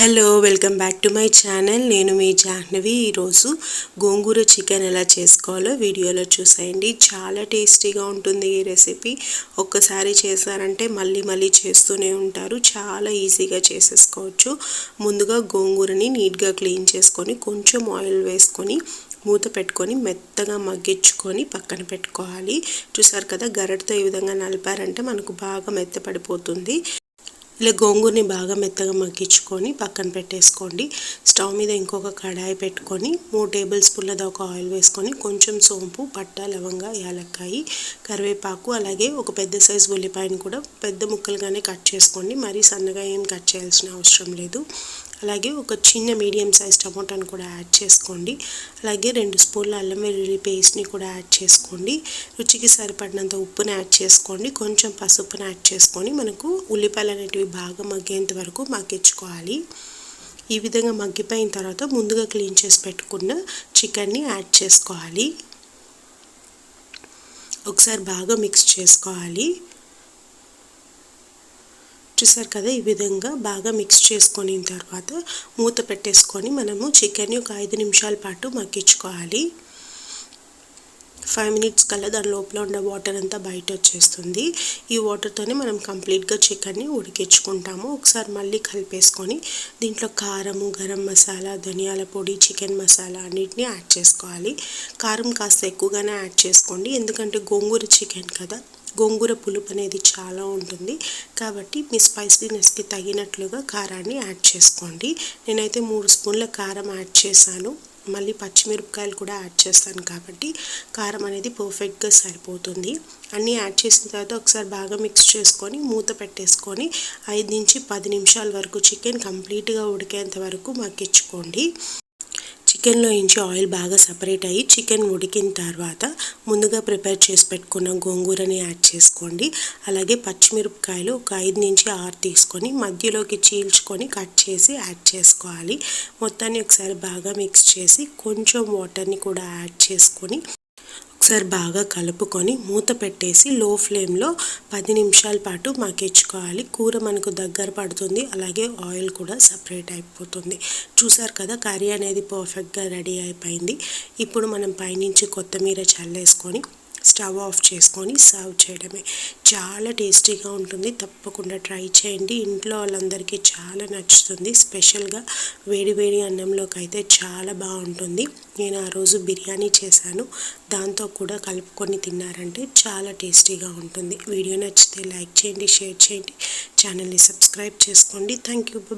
Hello welcome back to my channel నేను మీ జాహ్నవి. ఈరోజు గోంగూర చికెన్ ఎలా చేసుకోవాలో వీడియోలో చూసేయండి. చాలా టేస్టీగా ఉంటుంది ఈ రెసిపీ ఒక్కసారి చేశారంటే మళ్ళీ మళ్ళీ చేస్తూనే ఉంటారు. చాలా ఈజీగా చేసేసుకోవచ్చు. ముందుగా గోంగూరని నీట్గా క్లీన్ చేసుకొని కొంచెం ఆయిల్ వేసుకొని మూత పెట్టుకొని మెత్తగా మగ్గించుకొని పక్కన పెట్టుకోవాలి. చూసారు కదా గరటితో ఈ విధంగా నలిపారంటే మనకు బాగా మెత్తపడిపోతుంది. ఇలా గోంగూరని బాగా మెత్తగా మగ్గించుకొని పక్కన పెట్టేసుకోండి. స్టవ్ మీద ఇంకొక కడాయి పెట్టుకొని మూడు టేబుల్ స్పూన్ల దాకా ఆయిల్ వేసుకొని కొంచెం సోంపు పట్ట లవంగా యాలక్కాయి కరివేపాకు అలాగే ఒక పెద్ద సైజు ఉల్లిపాయను కూడా పెద్ద ముక్కలుగానే కట్ చేసుకోండి. మరీ సన్నగా ఏం కట్ చేయాల్సిన అవసరం లేదు. అలాగే ఒక చిన్న మీడియం సైజ్ టమోటాను కూడా యాడ్ చేసుకోండి. అలాగే రెండు స్పూన్ల అల్లం వెల్లుల్లి పేస్ట్ని కూడా యాడ్ చేసుకోండి. రుచికి సరిపడినంత ఉప్పుని యాడ్ చేసుకోండి. కొంచెం పసుపుని యాడ్ చేసుకొని మనకు ఉల్లిపాయలు అనేటివి బాగా మగ్గేంత వరకు మగ్గించుకోవాలి. ఈ విధంగా మగ్గిపోయిన తర్వాత ముందుగా క్లీన్ చేసి పెట్టుకున్న చికెన్ని యాడ్ చేసుకోవాలి. ఒకసారి బాగా మిక్స్ చేసుకోవాలి. చూసారు కదా ఈ విధంగా బాగా మిక్స్ చేసుకొని తర్వాత మూత పెట్టేసుకొని మనము చికెన్ని ఒక ఐదు నిమిషాల పాటు మగ్గించుకోవాలి. ఫైవ్ మినిట్స్ కల్లా దాని లోపల ఉన్న వాటర్ అంతా బయట వచ్చేస్తుంది. ఈ వాటర్తోనే మనం కంప్లీట్గా చికెన్ని ఉడికించుకుంటాము. ఒకసారి మళ్ళీ కలిపేసుకొని దీంట్లో కారము గరం మసాలా ధనియాల పొడి చికెన్ మసాలా అన్నిటిని యాడ్ చేసుకోవాలి. కారం కాస్త ఎక్కువగానే యాడ్ చేసుకోండి. ఎందుకంటే గోంగూర చికెన్ కదా గోంగూర పులుపు అనేది చాలా ఉంటుంది. కాబట్టి మీ స్పైసీనెస్కి తగినట్లుగా కారాన్ని యాడ్ చేసుకోండి. నేనైతే మూడు స్పూన్ల కారం యాడ్ చేశాను. మళ్ళీ పచ్చిమిరపకాయలు కూడా యాడ్ చేస్తాను కాబట్టి కారం అనేది పర్ఫెక్ట్గా సరిపోతుంది. అన్నీ యాడ్ చేసిన తర్వాత ఒకసారి బాగా మిక్స్ చేసుకొని మూత పెట్టేసుకొని ఐదు నుంచి పది నిమిషాల వరకు చికెన్ కంప్లీట్గా ఉడికేంత వరకు మగ్గించుకోండి. చికెన్లో నుంచి ఆయిల్ బాగా సపరేట్ అయ్యి చికెన్ ఉడికిన తర్వాత ముందుగా ప్రిపేర్ చేసి పెట్టుకున్న గోంగూరని యాడ్ చేసుకోండి. అలాగే పచ్చిమిరపకాయలు ఒక ఐదు నుంచి ఆరు తీసుకొని మధ్యలోకి చీల్చుకొని కట్ చేసి యాడ్ చేసుకోవాలి. మొత్తాన్ని ఒకసారి బాగా మిక్స్ చేసి కొంచెం వాటర్ని కూడా యాడ్ చేసుకొని ఒకసారి బాగా కలుపుకొని మూత పెట్టేసి లో ఫ్లేమ్లో పది నిమిషాల పాటు మగ్గించుకోవాలి. కూర మనకు దగ్గర పడుతుంది. అలాగే ఆయిల్ కూడా సపరేట్ అయిపోతుంది. చూసారు కదా కర్రీ అనేది పర్ఫెక్ట్గా రెడీ అయిపోయింది. ఇప్పుడు మనం పైనుంచి కొత్తిమీర చల్లేసుకొని స్టవ్ ఆఫ్ చేసుకొని సర్వ్ చేయడమే. చాలా టేస్టీగా ఉంటుంది. తప్పకుండా ట్రై చేయండి. ఇంట్లో వాళ్ళందరికీ చాలా నచ్చుతుంది. స్పెషల్గా వేడి వేడి అన్నంలోకి అయితే చాలా బాగుంటుంది. నేను ఆ రోజు బిర్యానీ చేశాను. దాంతో కూడా కలుపుకొని తిన్నారంటే చాలా టేస్టీగా ఉంటుంది. వీడియో నచ్చితే లైక్ చేయండి షేర్ చేయండి. ఛానల్ని సబ్స్క్రైబ్ చేసుకోండి. Thank you